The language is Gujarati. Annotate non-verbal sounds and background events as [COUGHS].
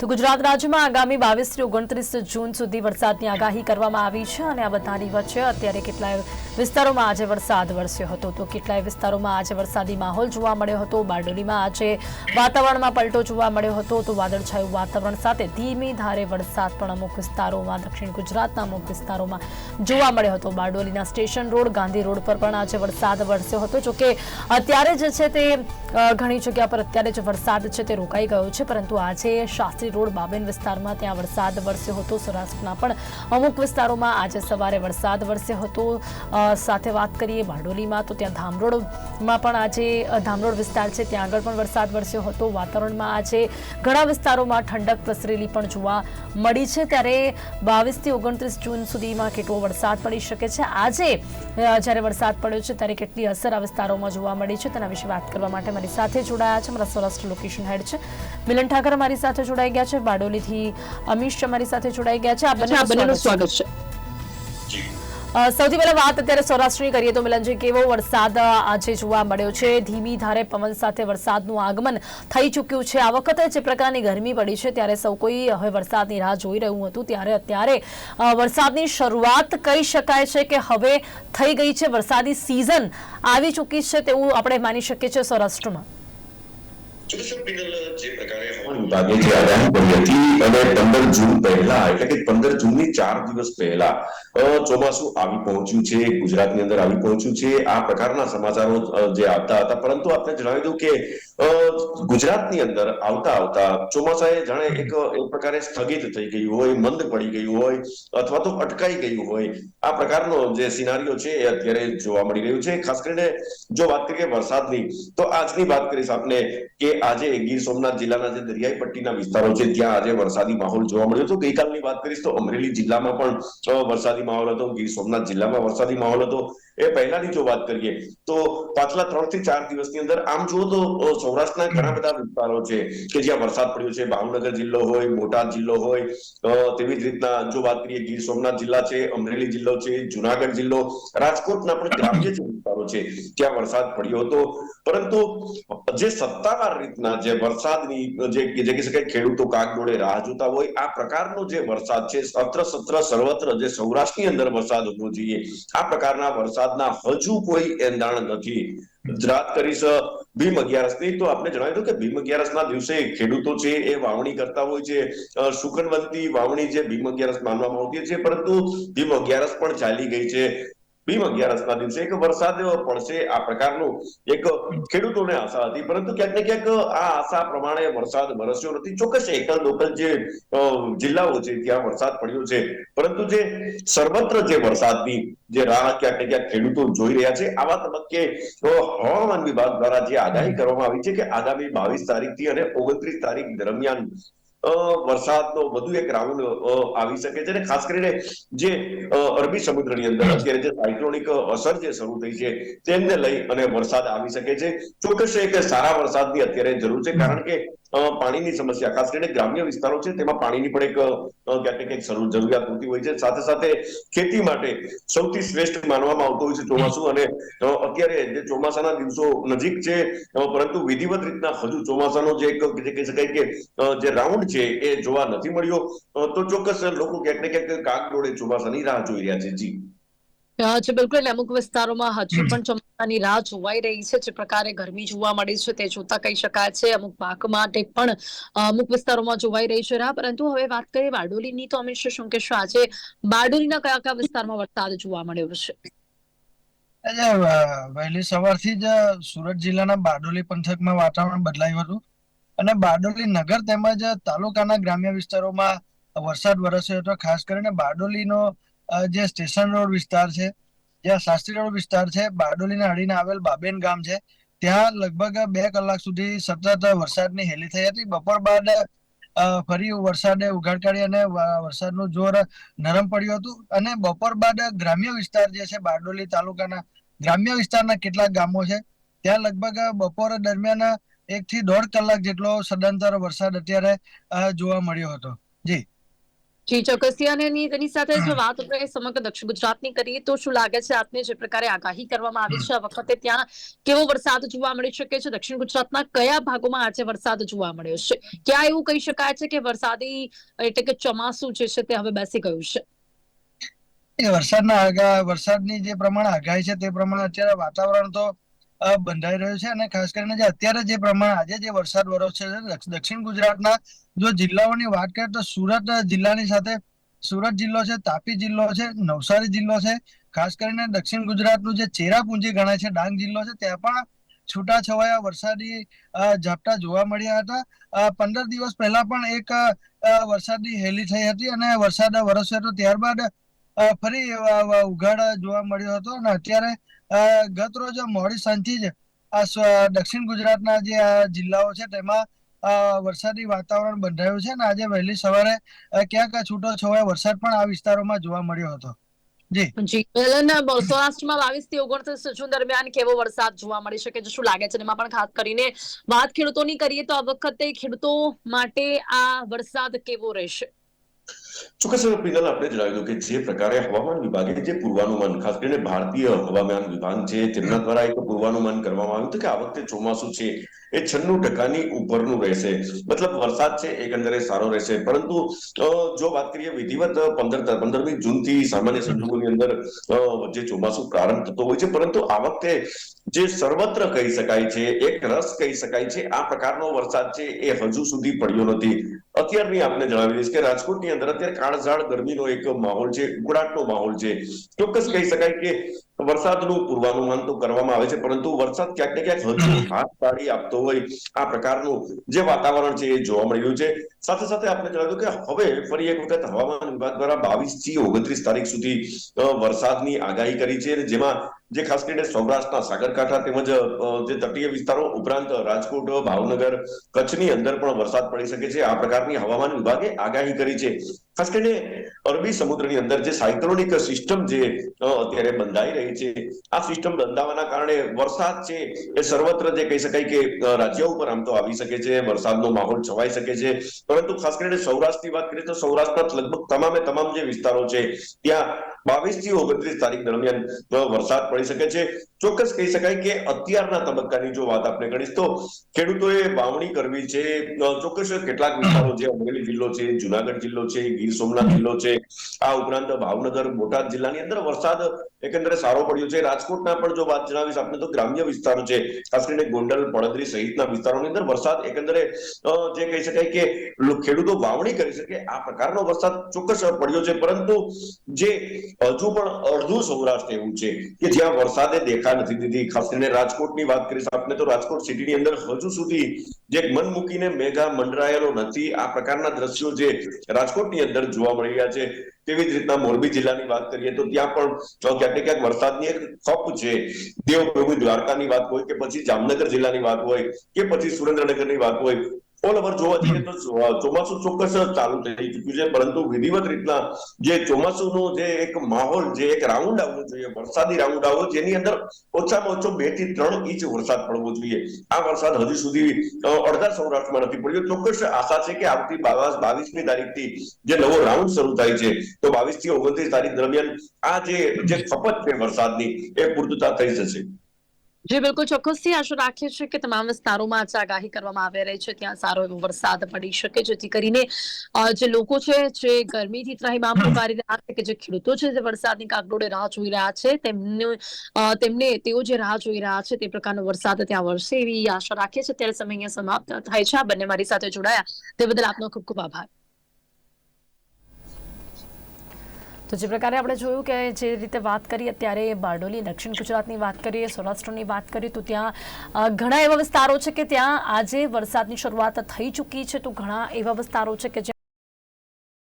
તો ગુજરાત રાજ્યમાં આગામી બાવીસથી ઓગણત્રીસ જૂન સુધી વરસાદની આગાહી કરવામાં આવી છે અને આ બધાની વચ્ચે અત્યારે કેટલાય વિસ્તારોમાં આજે વરસાદ વરસ્યો હતો. તો કેટલાય વિસ્તારોમાં આજે વરસાદી માહોલ જોવા મળ્યો હતો. બારડોલીમાં આજે વાતાવરણમાં પલટો જોવા મળ્યો હતો. તો વાદળછાયું વાતાવરણ સાથે ધીમી ધારે વરસાદ પણ અમુક વિસ્તારોમાં, દક્ષિણ ગુજરાતના અમુક વિસ્તારોમાં જોવા મળ્યો હતો. બારડોલીના સ્ટેશન રોડ, ગાંધી રોડ પર પણ આજે વરસાદ વરસ્યો હતો. જોકે અત્યારે જે છે તે ઘણી જગ્યા પર અત્યારે જે વરસાદ છે તે રોકાઈ ગયો છે. પરંતુ આજે શાસ્ત્રી રોડ બાબેન વિસ્તારમાં ત્યાં વરસાદ વરસ્યો હતો. સૌરાષ્ટ્રના પણ અમુક વિસ્તારોમાં આજે સવારે વરસાદ વરસ્યો હતો. સાથે વાત કરીએ બારડોલીમાં તો ત્યાં ધામરોડમાં પણ આજે ધામરોડ વિસ્તાર છે. ત્યાં આગળ પણ વરસાદ વરસ્યો હતો. વાતાવરણમાં આજે ઘણા વિસ્તારોમાં ઠંડક પ્રસરેલી પણ જોવા મળી છે. ત્યારે બાવીસથી ઓગણત્રીસ જૂન સુધીમાં કેટલો વરસાદ પડી શકે છે? આજે જ્યારે વરસાદ પડ્યો છે, ત્યારે કેટલી અસર આ વિસ્તારોમાં જોવા મળી છે? તેના વિશે વાત કરવા માટે મારી સાથે જોડાયા છે. મારા સૌરાષ્ટ્ર લોકેશન હેડ છે. મિલન ઠાકર મારી સાથે જોડાઈ ગયા છે બારડોલીથી અમીશ અમારી સાથે જોડાઈ ગયા છે. આ બંનેનું સ્વાગત છે. સૌથી પહેલા વાત અત્યારે સૌરાષ્ટ્રની કરીએ તો મિલનજી કેવો વરસાદ આજે જોવા મળ્યો છે? ધીમી ધારે પવન સાથે વરસાદનું આગમન થઈ ચૂક્યું છે. આ વખતે જે પ્રકારની ગરમી પડી છે ત્યારે સૌ કોઈ હવે વરસાદની રાહ જોઈ રહ્યું હતું. ત્યારે અત્યારે વરસાદની શરૂઆત કહી શકાય છે કે હવે થઈ ગઈ છે. વરસાદી સિઝન આવી ચૂકી છે તેવું આપણે માની શકીએ છીએ સૌરાષ્ટ્રમાં. ચોમાસા પિનલ જે પ્રકારે હવામાન વિભાગે જે આગાહી કરી હતી, અને પંદર જૂન પહેલા, એટલે કે પંદર જૂનની ચાર દિવસ પહેલા ચોમાસું આવી પહોંચ્યું છે, ગુજરાતની અંદર આવી પહોંચ્યું છે. આ પ્રકારના સમાચારો જે આવતા હતા, પરંતુ આપણે જણાવી દઉં કે ગુજરાતની અંદર આવતા આવતા ચોમાસાએ જાણે એક એક પ્રકારે સ્થગિત થઈ ગયું હોય, મંદ પડી ગયું હોય, અથવા તો અટકાઈ ગયું હોય. આ પ્રકારનો જે સિનારીઓ છે એ અત્યારે જોવા મળી રહ્યું છે. ખાસ કરીને જો વાત કરીએ વરસાદની, તો આજની વાત કરીશ આપને કે આજે ગીર સોમનાથ જિલ્લાના જે દરિયાઈ પટ્ટીના વિસ્તારો છે, ત્યાં આજે વરસાદી માહોલ જોવા મળ્યો હતો. ગઈકાલની વાત કરીશ તો અમરેલી જિલ્લામાં પણ વરસાદી માહોલ હતો. ગીર સોમનાથ જિલ્લામાં વરસાદી માહોલ હતો. એ પહેલાની જો વાત કરીએ, તો પાછલા ત્રણથી ચાર દિવસની અંદર આમ જુઓ તો સૌરાષ્ટ્રના ઘણા બધા વિસ્તારો છે કે જ્યાં વરસાદ પડ્યો છે. ભાવનગર જિલ્લો હોય, બોટાદ જિલ્લો હોય તેવી જ રીતના જો વાત કરીએ, ગીર સોમનાથ જિલ્લા છે, અમરેલી જિલ્લો છે, જુનાગઢ જિલ્લો, રાજકોટના પણ ગ્રામ્ય જે વિસ્તારો છે, ત્યાં વરસાદ પડ્યો હતો. પરંતુ જે સત્તાવાર રીતના જે વરસાદની, જે જે કહી શકાય ખેડૂતો કાગડોળે રાહ જોતા હોય, આ પ્રકારનો જે વરસાદ છે સત્ર સત્ર સર્વત્ર જે સૌરાષ્ટ્રની અંદર વરસાદ હોવો જોઈએ, આ પ્રકારના વરસાદના હજુ કોઈ એંધાણ નથી. વાત કરીશ, ભીમ અગિયારસની તો આપણે જણાવ્યું દઉં કે ભીમ અગિયારસના દિવસે ખેડૂતો છે એ વાવણી કરતા હોય છે. શુકનવંતી વાવણી જે ભીમ અગિયારસ માનવામાં આવતી છે, પરંતુ ભીમ અગિયારસ પણ ચાલી ગઈ છે. ભીમ અગિયારસના દિવસે એક વરસાદ પડશે આ પ્રકારનું એક ખેડૂતોને આશા હતી. પરંતુ ક્યાંક ને ક્યાંક આ આશા પ્રમાણે વરસાદ વરસ્યો નથી. ચોક્કસ એકલ લોકલ જે જિલ્લાઓ છે, ત્યાં વરસાદ પડ્યો છે. પરંતુ જે સર્વત્ર જે વરસાદની જે રાહ ક્યાંક ને ક્યાંક ખેડૂતો જોઈ રહ્યા છે, આવા તબક્કે હવામાન વિભાગ દ્વારા જે આગાહી કરવામાં આવી છે કે આગામી બાવીસ તારીખથી અને ઓગણત્રીસ તારીખ દરમિયાન વરસાદનો વધુ એક રાઉન્ડ આવી શકે છે અને ખાસ કરીને જે અરબી સમુદ્રની અંદર અત્યારે જે સાયક્લોનિક અસર જે શરૂ થઈ છે તેમને લઈ અને વરસાદ આવી શકે છે. ચોક્કસ એક સારા વરસાદની અત્યારે જરૂર છે કારણ કે પાણીની સમસ્યા, ખાસ કરીને ગ્રામ્ય વિસ્તારો છે, તેમાં પાણીની પણ એક ક્યાંક ને જરૂરિયાત હોતી હોય છે. સાથે સાથે ખેતી માટે સૌથી શ્રેષ્ઠ માનવામાં આવતો હોય છે ચોમાસું અને અત્યારે જે ચોમાસાના દિવસો નજીક છે પરંતુ વિધિવત રીતના હજુ ચોમાસાનો જે એક કહી શકાય કે જે રાઉન્ડ છે, એ જોવા નથી મળ્યો. તો ચોક્કસ લોકો ક્યાંક ને ક્યાંક કાગડોળે ચોમાસાની રાહ જોઈ રહ્યા છે. જી. છે બિલકુલ એટલે અમુક વિસ્તારોમાં હજુ પણ ચોમાસાની રાહ જોવાઈ રહી છે. જે પ્રકારે ગરમી જોવા મળી છે તે જોતા કહી શકાય છે. અમુક પાક માટે પણ અમુક વિસ્તારોમાં જોવાઈ રહી છે રાહ. પરંતુ હવે વાત કરીએ બારડોલીની તો અમિત શું કહેશો આજે બારડોલીના કયા કયા વિસ્તારમાં વરસાદ જોવા મળ્યો છે? વહેલી સવારથી જ સુરત જિલ્લાના બારડોલી પંથકમાં વાતાવરણ બદલાયું હતું. અને બારડોલી નગર તેમજ તાલુકાના ગ્રામ્ય વિસ્તારોમાં વરસાદ વરસ્યો હતો. ખાસ કરીને બારડોલીનો જે સ્ટેશન રોડ વિસ્તાર છે, જ્યાં શાસ્ત્રી રોડ વિસ્તાર છે, બારડોલીને અડીને આવેલ બાબેન ગામ છે, ત્યાં લગભગ બે કલાક સુધી સતત વરસાદની હેલી થઈ હતી. બપોર બાદ ફરી વરસાદે ઉઘાડ કાઢી અને વરસાદનું જોર નરમ પડ્યું હતું. અને બપોર બાદ ગ્રામ્ય વિસ્તાર જે છે, બારડોલી તાલુકાના ગ્રામ્ય વિસ્તારના કેટલાક ગામો છે, ત્યાં લગભગ બપોર દરમિયાન એક થી દોઢ કલાક જેટલો સદંતર વરસાદ અત્યારે જોવા મળ્યો હતો. જી. જી, ચોક્કસથી. અને તેની સાથે જો વાત આપણે સમગ્ર દક્ષિણ ગુજરાતની કરીએ તો શું લાગે છે આપને જે પ્રકારે આગાહી કરવામાં આવી છે? આ વખતે ત્યાં કેવો વરસાદ જોવા મળી શકે છે? દક્ષિણ ગુજરાતના કયા ભાગોમાં આજે વરસાદ જોવા મળ્યો છે? ક્યાં એવું કહી શકાય છે કે વરસાદી, એટલે કે ચોમાસું જે છે તે હવે બેસી ગયું છે? એ વરસાદના વરસાદની જે પ્રમાણે આગાહી છે તે પ્રમાણે અત્યારે વાતાવરણ તો બંધાઈ રહ્યો છે અને ખાસ કરીને જે અત્યારે જે પ્રમાણે આજે જે વરસાદ વરસ છે દક્ષિણ ગુજરાતના જો જિલ્લાઓની વાત કરીએ તો સુરત જિલ્લાની સાથે સુરત જિલ્લો છે તાપી જિલ્લો છે નવસારી જિલ્લો છે ખાસ કરીને દક્ષિણ ગુજરાતનું જે ચેરાપુંજી ગણાય છે ડાંગ જિલ્લો છે ત્યાં પણ છૂટાછવાયા વરસાદી અ, ઝાપટા જોવા મળ્યા હતા. પંદર દિવસ પહેલા પણ એક વરસાદની હેલી થઈ હતી અને વરસાદ વરસ્યો હતો. ત્યારબાદ ફરી ઉઘાડ જોવા મળ્યો હતો અને અત્યારે ગત રોજ મોડી સાંજથી જ દક્ષિણ ગુજરાતના જે જિલ્લાઓ છે તેમાં વરસાદી વાતાવરણ બંધાયું છે અને આજે વહેલી સવારે ક્યાંક છૂટો છવાયો વરસાદ પણ આ વિસ્તારોમાં જોવા મળ્યો હતો. દરમિયાન કેવો વરસાદ જોવા મળી શકે શું લાગે છે? એમાં પણ ખાસ કરીને વાત ખેડૂતોની કરીએ તો આ વખતે ખેડૂતો માટે આ વરસાદ કેવો રહેશે? ચોક્કસ પિનલ આપણે જણાવ્યું કે જે પ્રકારે હવામાન વિભાગે જે પૂર્વાનુમાન, ખાસ કરીને ભારતીય હવામાન વિભાગ છે તેમના દ્વારા એક પૂર્વાનુમાન કરવામાં આવ્યું હતું કે આ વખતે ચોમાસું છે, એ છન્નું ટકાની ઉપરનું રહેશે. મતલબ વરસાદ છે એકંદરે સારો રહેશે. પરંતુ જો વાત કરીએ વિધિવત, પંદર પંદરમી જૂનથી સામાન્ય સંજોગોની અંદર જે ચોમાસું પ્રારંભ થતો હોય છે, પરંતુ આ વખતે જે સર્વત્ર કહી શકાય છે, એક રસ કહી શકાય છે, આ પ્રકારનો વરસાદ છે, એ હજુ સુધી પડ્યો નથી. અત્યારની આપને જણાવી દઈશ કે રાજકોટની અંદર અત્યારે કાળઝાળ ગરમીનો એક માહોલ છે, ઉકળાટનો માહોલ છે. ચોક્કસ કહી શકાય કે વરસાદનું પૂર્વાનુમાન તો કરવામાં આવે છે, પરંતુ વરસાદ ક્યાંક ને ક્યાંક હજુ હાથ પાડી આપતો હોય આ પ્રકારનું જે વાતાવરણ છે એ જોવા મળી રહ્યું છે. સાથે સાથે આપણે જણાવ્યું કે હવે ફરી એક વખત હવામાન વિભાગ દ્વારા બાવીસથી ઓગણત્રીસ તારીખ સુધી વરસાદની આગાહી કરી છે જેમાં જે ખાસ કરીને સૌરાષ્ટ્રના સાગરકાંઠા તેમજ જે તટીય વિસ્તારો ઉપરાંત રાજકોટ, ભાવનગર, કચ્છની અંદર પણ વરસાદ પડી શકે છે. આ પ્રકારની હવામાન વિભાગે આગાહી કરી છે. ખાસ કરીને અરબી સમુદ્રની અંદર જે સાયક્લોનિક સિસ્ટમ જે અત્યારે બંધાઈ રહી છે, આ સિસ્ટમ બંધાવાના કારણે વરસાદ છે એ સર્વત્ર જે કહી શકાય કે રાજ્ય ઉપર આમ તો આવી શકે છે, વરસાદનો માહોલ છવાઈ શકે છે. પરંતુ ખાસ કરીને સૌરાષ્ટ્રની વાત કરીએ તો સૌરાષ્ટ્રના લગભગ તમામે તમામ જે વિસ્તારો છે, ત્યાં બાવીસથી ઓગણત્રીસ તારીખ દરમિયાન વરસાદ પડી શકે છે ચોક્કસ કહી શકાય કે અત્યારના તબક્કાની જો વાત આપણે કરીશ તો ખેડૂતોએ વાવણી કરવી છે ચોક્કસ કેટલાક વિસ્તારો જે અમરેલી જિલ્લો છે, જુનાગઢ જિલ્લો છે, ગીર સોમનાથ જિલ્લો છે, આ ઉપરાંત ભાવનગર, બોટાદ જિલ્લાની અંદર વરસાદ એકંદરે સારો પડ્યો છે. રાજકોટના પણ જો વાત જણાવીશ આપણે તો ગ્રામ્ય વિસ્તારો છે, ખાસ કરીને ગોંડલ, પડદરી સહિતના વિસ્તારોની અંદર વરસાદ એકંદરે જે કહી શકાય કે ખેડૂતો વાવણી કરી શકે આ પ્રકારનો વરસાદ ચોક્કસ પડ્યો છે. પરંતુ જે હજુ પણ અડધું સૌરાષ્ટ્ર એવું છે કે જ્યાં વરસાદે દેખા નથી દીધી ખાસ કરીને રાજકોટની વાત કરીશ આપણે તો રાજકોટ સિટીની અંદર હજુ સુધી જે મન મૂકીને મેઘા મંડરાયેલો નથી. આ પ્રકારના દ્રશ્યો જે રાજકોટની અંદર જોવા મળી રહ્યા છે, તેવી જ રીતના મોરબી જિલ્લાની વાત કરીએ તો ત્યાં પણ ક્યાંક ને ક્યાંક વરસાદની એક ખપ છે. દેવભૂમિ દ્વારકાની વાત હોય કે પછી જામનગર જિલ્લાની વાત હોય કે પછી સુરેન્દ્રનગરની વાત હોય ઓલ ઓવર જોવા જઈએ તો ચોમાસું ચોક્કસ ચાલુ થઈ ચુક્યું છે, પરંતુ વિધિવત રીતના જે ચોમાસુનો જે એક માહોલ, જે એક રાઉન્ડ આવવો જોઈએ, વરસાદી રાઉન્ડ આવવો, જેની અંદર ઓછામાં ઓછો બેથી ત્રણ ઇંચ વરસાદ પડવો જોઈએ. આ વરસાદ હજુ સુધી અડધા સૌરાષ્ટ્રમાં નથી પડ્યો. ચોક્કસ આશા છે કે આવતી બાવીસમી તારીખથી જે નવો રાઉન્ડ શરૂ થાય છે, તો બાવીસથી ઓગણત્રીસ તારીખ દરમિયાન આ જે ખપત છે વરસાદની, એ પૂર્તતા થઈ જશે. જી બિલકુલ ચોક્કસથી આશા રાખીએ છીએ કે તમામ વિસ્તારોમાં આજે આગાહી કરવામાં આવી રહી છે. ત્યાં સારો એવો વરસાદ પડી શકે જેથી કરીને જે લોકો છે જે ગરમીથી ત્રાહિમામ પુકારી [COUGHS] રહ્યા છે કે જે ખેડૂતો છે જે વરસાદની કાગડોળે રાહ જોઈ રહ્યા છે તેમને તેમને તેઓ જે રાહ જોઈ રહ્યા છે તે પ્રકારનો વરસાદ ત્યાં વરસે એવી આશા રાખીએ છીએ. ત્યારે સમય અહીંયા સમાપ્ત થાય છે. આ બંને મારી સાથે જોડાયા. તે બદલ આપનો ખૂબ ખૂબ આભાર. તો જે પ્રકારે આપણે જોયું કે જે રીતે વાત કરીએ અત્યારે બારડોલી, દક્ષિણ ગુજરાતની વાત કરીએ, સૌરાષ્ટ્રની વાત કરીએ, તો ત્યાં ઘણા એવા વિસ્તારો છે કે ત્યાં આજે વરસાદની શરૂઆત થઈ ચૂકી છે. તો ઘણા એવા વિસ્તારો છે કે